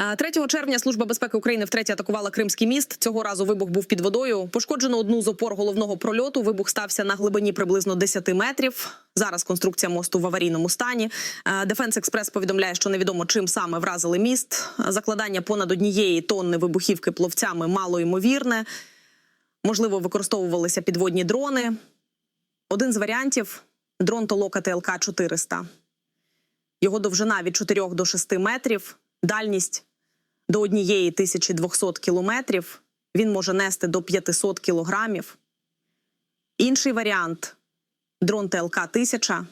Е, 3 червня Служба безпеки України втретє атакувала Кримський міст. Цього разу вибух був під водою. Пошкоджено одну з опор головного прольоту. Вибух стався на глибині приблизно 10 метрів. Зараз конструкція мосту в аварійному стані. Е, Дефенс Експрес повідомляє, що невідомо чим саме вразили міст. Е, Закладання понад однієї тонни вибухівки пловцями мало ймовірне. Можливо, використовувалися підводні дрони. Один з варіантів дрон Толока ТЛК 400 Його довжина від 4 до 6 метрів, дальність до однієї 1200 кілометрів. Він може нести до 500 кілограмів. Інший варіант дрон ТЛК 1000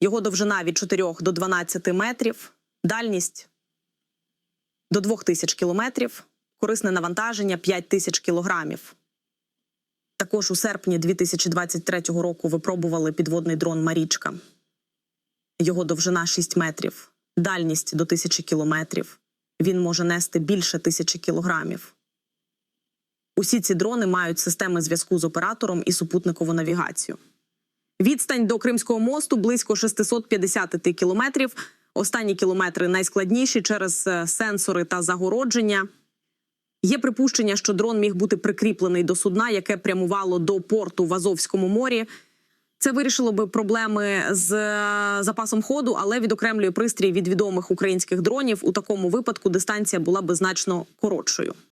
Його довжина від 4 до 12 метрів, дальність до 2000 кілометрів, корисне навантаження 5000 кілограмів. Також у серпні 2023 року випробували підводний дрон Марічка. Його довжина 6 метрів, дальність до 1000 кілометрів. Він може нести більше 1000 кілограмів. Усі ці дрони мають системи зв'язку з оператором і супутникову навігацію. Відстань до Кримського мосту близько 650 кілометрів. Останні кілометри найскладніші через е, сенсори та загородження. Є припущення, що дрон міг бути прикріплений до судна, яке прямувало до порту в Азовському морі. Це вирішило би проблеми з е, запасом ходу, але відокремлює пристрій від відомих українських дронів. У такому випадку дистанція була би значно коротшою.